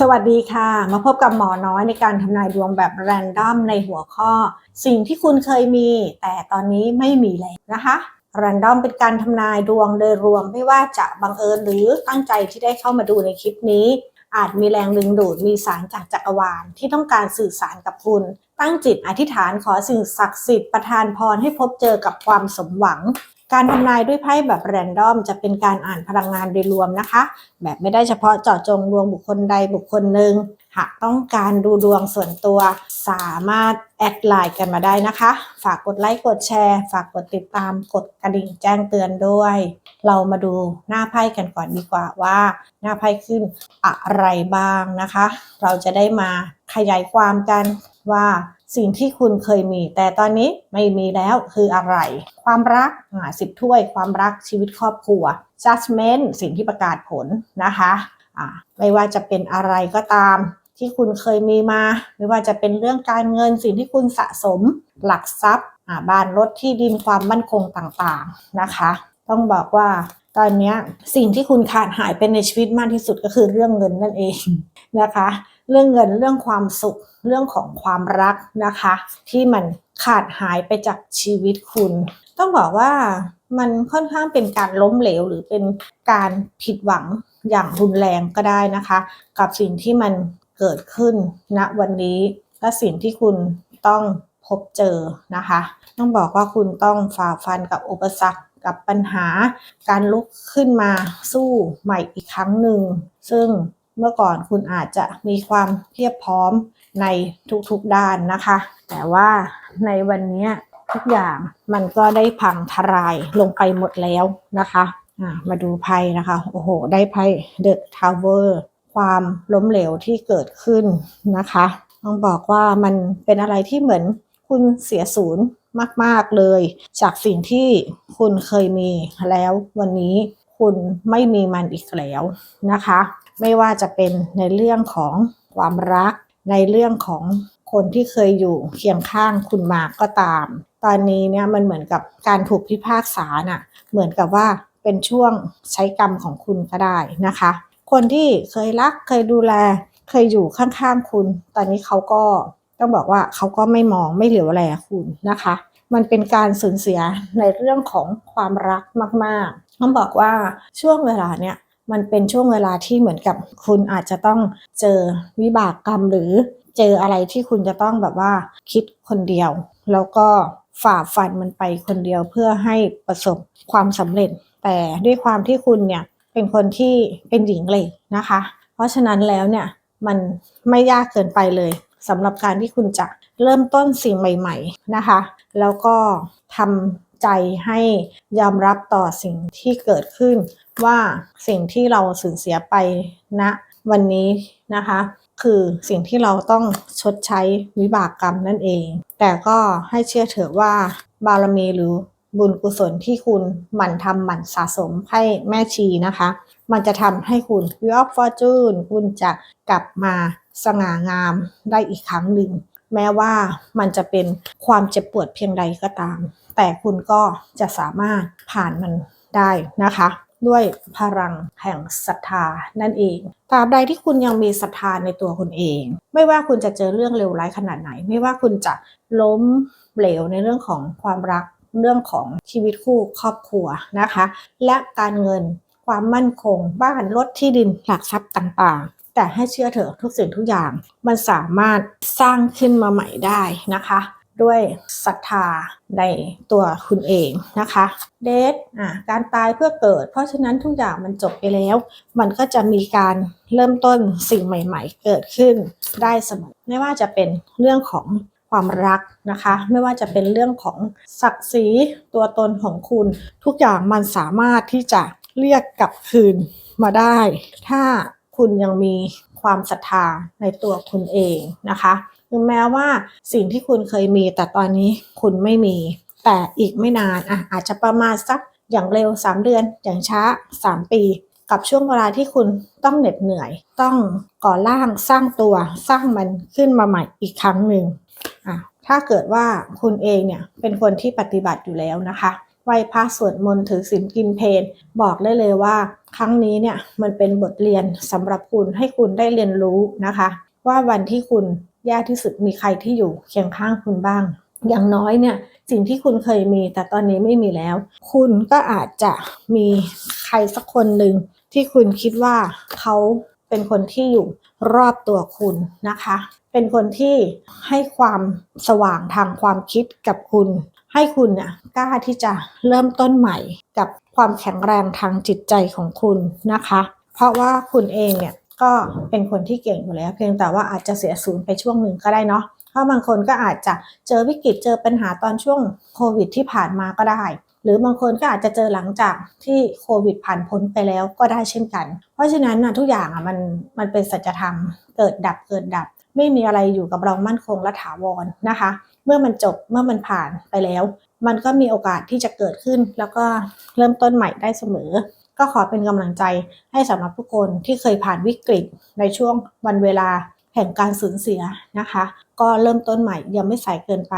สวัสดีค่ะ มาพบกับหมอน้อยในการทำนายดวงแบบแรนดอมในหัวข้อ สิ่งที่คุณเคยมี แต่ตอนนี้ไม่มีแล้วนะคะแรนดอมเป็นการทำนายดวงโดยรวมไม่ว่าจะบังเอิญหรือตั้งใจที่ได้เข้ามาดูในคลิปนี้ อาจมีแรงดึงดูดมีสารจากจักรวาลที่ต้องการสื่อสารกับคุณ ตั้งจิตอธิษฐานขอสิ่งศักดิ์สิทธิ์ประทานพรให้พบเจอกับความสมหวัง การทำนายด้วยไพ่แบบแรนดอมจะเป็นการอ่านพลังงานโดยรวมนะคะ แบบไม่ได้เฉพาะเจาะจงดวงบุคคลใดบุคคลหนึ่งหากต้องการดูดวงส่วนตัวสามารถแอดไลน์กันมาได้นะคะ ฝากกดไลค์กดแชร์ ฝากกดติดตามกดกระดิ่งแจ้งเตือนด้วย เรามาดูหน้าไพ่กันก่อนดีกว่าว่า หน้าไพ่ขึ้นอะไรบ้างนะคะ เราจะได้มาขยายความกันว่า สิ่งที่คุณเคยมี แต่ตอนนี้ไม่มีแล้วคืออะไร ความรักอ่าสิบถ้วย ความรักชีวิตครอบครัว judgment สิ่งที่ประกาศผลนะคะอ่าไม่ว่าจะเป็นอะไรก็ตามที่คุณเคยมีมา ไม่ว่าจะเป็นเรื่องการเงินสิ่งที่คุณสะสมหลักทรัพย์อ่าบ้านรถที่ดินความมั่นคงต่างๆนะคะ ต้องบอกว่าตอนนี้สิ่งที่คุณขาดหายไปในชีวิตมากที่สุดก็คือเรื่องเงินนั่นเองนะคะ เรื่องเงินเรื่องความสุขเรื่องของความรักนะคะ ที่มันขาดหายไปจากชีวิตคุณ ต้องบอกว่ามันค่อนข้างเป็นการล้มเหลวหรือเป็นการผิดหวังอย่างรุนแรงก็ได้นะคะ กับสิ่งที่มันเกิดขึ้นณวันนี้และสิ่งที่คุณต้องพบเจอนะคะ ต้องบอกว่าคุณต้องฝ่าฟันกับอุปสรรคกับปัญหา การลุกขึ้นมาสู้ใหม่อีกครั้งหนึ่งซึ่ง เมื่อก่อนคุณอาจจะมีความเพียบพร้อมในทุกๆด้านนะคะ แต่ว่าในวันนี้ทุกอย่างมันก็ได้พังทลายลงไปหมดแล้วนะคะมาดูไพ่นะคะ โอ้โห ได้ไพ่ The Tower ความล้มเหลวที่เกิดขึ้นนะคะ ต้องบอกว่ามันเป็นอะไรที่เหมือนคุณเสียศูนย์มาก ๆ เลย จากสิ่งที่คุณเคยมีแล้ววันนี้คุณไม่มีมันอีกแล้วนะคะ ไม่ว่าจะเป็นในเรื่องของความรัก ในเรื่องของคนที่เคยอยู่เคียงข้างคุณมาก็ตาม ตอนนี้เนี่ยมันเหมือนกับการถูกพิพากษาน่ะเหมือนกับว่าเป็นช่วงใช้กรรมของคุณก็ได้นะคะ คนที่เคยรักเคยดูแล เคยอยู่ข้างๆคุณ ตอนนี้เขาก็ต้องบอกว่าเขาก็ไม่มองไม่เหลียวแลคุณนะคะ มันเป็นการสูญเสียในเรื่องของความรักมากๆต้องบอกว่าช่วงเวลาเนี้ย มันเป็นช่วงเวลาที่เหมือนกับคุณอาจจะต้องเจอวิบากกรรมหรือเจออะไรที่คุณจะต้องแบบว่าคิดคนเดียว แล้วก็ฝ่าฟันมันไปคนเดียวเพื่อให้ประสบความสำเร็จ แต่ด้วยความที่คุณเนี่ยเป็นคนที่เป็นหญิงเลยนะคะ เพราะฉะนั้นแล้วเนี่ยมันไม่ยากเกินไปเลยสำหรับการที่คุณจะเริ่มต้นสิ่งใหม่ ๆนะคะ แล้วก็ทำ ใจให้ยอมรับต่อสิ่งที่เกิดขึ้น ว่าสิ่งที่เราสูญเสียไปณนะวันนี้นะคะ คือสิ่งที่เราต้องชดใช้วิบากกรรมนั่นเอง แต่ก็ให้เชื่อเถอะว่าบารมีหรือบุญกุศลที่คุณหมั่นทำหมั่นสะสมให้แม่ชีนะคะ มันจะทำให้คุณ w ิ e of Fortune คุณจะกลับมาสง่างามได้อีกครั้งหนึ่ง แม้ว่ามันจะเป็นความเจ็บปวดเพียงใดก็ตาม แต่คุณก็จะสามารถผ่านมันได้นะคะ ด้วยพลังแห่งศรัทธานั่นเองตราบใดที่คุณยังมีศรัทธาในตัวคุณเอง ไม่ว่าคุณจะเจอเรื่องเลวร้ายขนาดไหน ไม่ว่าคุณจะล้มเหลวในเรื่องของความรักเรื่องของชีวิตคู่ครอบครัวนะคะ และการเงินความมั่นคง บ้านรถที่ดินหลักทรัพย์ต่าง แต่ให้เชื่อเถอะทุกสิ่งทุกอย่าง มันสามารถสร้างขึ้นมาใหม่ได้นะคะ ด้วยศรัทธาในตัวคุณเองนะคะเดทอะการตายเพื่อเกิด เพราะฉะนั้นทุกอย่างมันจบไปแล้ว มันก็จะมีการเริ่มต้นสิ่งใหม่ ๆ เกิดขึ้นได้เสมอไม่ว่าจะเป็นเรื่องของความรักนะคะ ไม่ว่าจะเป็นเรื่องของศักดิ์ศรีตัวตนของคุณ ทุกอย่างมันสามารถที่จะเรียกกลับคืนมาได้ ถ้า คุณยังมีความศรัทธาในตัวคุณเองนะคะถึงแม้ว่าสิ่งที่คุณเคยมีแต่ตอนนี้คุณไม่มี แต่อีกไม่นานอะอาจจะประมาณสักอย่างเร็ว 3 เดือน อย่างช้า 3 ปี กับช่วงเวลาที่คุณต้องเหน็ดเหนื่อย ต้องก่อร่างสร้างตัวสร้างมันขึ้นมาใหม่อีกครั้งหนึ่งอะถ้าเกิดว่าคุณเองเนี่ยเป็นคนที่ปฏิบัติอยู่แล้วนะคะไหว้พระสวดมนต์ถือศีลกินเพลบอกได้เลยว่า ครั้งนี้เนี่ยมันเป็นบทเรียนสำหรับคุณให้คุณได้เรียนรู้นะคะ ว่าวันที่คุณแย่ที่สุดมีใครที่อยู่เคียงข้างคุณบ้าง อย่างน้อยเนี่ยสิ่งที่คุณเคยมีแต่ตอนนี้ไม่มีแล้ว คุณก็อาจจะมีใครสักคนหนึ่งที่คุณคิดว่าเขา เป็นคนที่อยู่รอบตัวคุณนะคะ เป็นคนที่ให้ความสว่างทางความคิดกับคุณ ให้คุณเนี่ยกล้าที่จะเริ่มต้นใหม่กับความแข็งแรงทางจิตใจของคุณนะคะ เพราะว่าคุณเองเนี่ยก็เป็นคนที่เก่งอยู่แล้ว เพียงแต่ว่าอาจจะเสียศูนย์ไปช่วงหนึ่งก็ได้เนาะเพราะบางคนก็อาจจะเจอวิกฤตเจอปัญหาตอนช่วงโควิดที่ผ่านมาก็ได้ หรือบางคนก็อาจจะเจอหลังจากที่โควิดผ่านพ้นไปแล้วก็ได้เช่นกัน เพราะฉะนั้นนะทุกอย่างอะมันมันเป็นสัจธรรม เกิดดับเกิดดับ ไม่มีอะไรอยู่กับเรามั่นคงและถาวรนะคะ เมื่อมันจบเมื่อมันผ่านไปแล้ว มันก็มีโอกาสที่จะเกิดขึ้น แล้วก็เริ่มต้นใหม่ได้เสมอ ก็ขอเป็นกำลังใจให้สำหรับทุกคนที่เคยผ่านวิกฤตในช่วงวันเวลาแห่งการสูญเสียนะคะ ก็เริ่มต้นใหม่ยังไม่สายเกินไป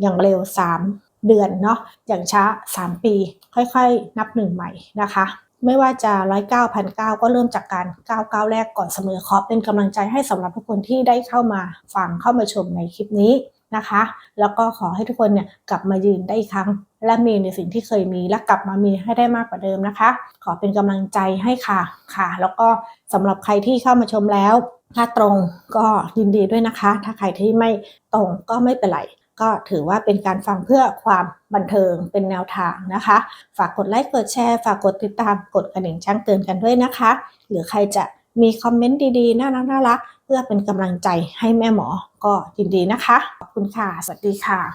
อย่างเร็ว 3 เดือนเนาะอย่างช้า 3 ปี ค่อยๆ นับหนึ่งใหม่นะคะไม่ว่าจะร้อยเก้าพันเก้าก็เริ่มจากการก้าวก้าวแรกก่อนเสมอขอเป็นกำลังใจให้สำหรับทุกคนที่ได้เข้ามาฟังเข้ามาชมในคลิปนี้นะคะ แล้วก็ขอให้ทุกคนเนี่ยกลับมายืนได้อีกครั้ง และมีในสิ่งที่เคยมีและกลับมามีให้ได้มากกว่าเดิมนะคะ ขอเป็นกำลังใจให้ค่ะค่ะ แล้วก็สำหรับใครที่เข้ามาชมแล้ว ถ้าตรงก็ยินดีด้วยนะคะ ถ้าใครที่ไม่ตรงก็ไม่เป็นไร ก็ถือว่าเป็นการฟังเพื่อความบันเทิงเป็นแนวทางนะคะ ฝากกดไลค์กดแชร์ ฝากกดติดตามกดกระดิ่งแจ้งเตือนกันด้วยนะคะ หรือใครจะมีคอมเมนต์ดีๆ น่ารักน่ารักเพื่อเป็นกำลังใจให้แม่หมอก็ยินดีนะคะ ขอบคุณค่ะ สวัสดีค่ะ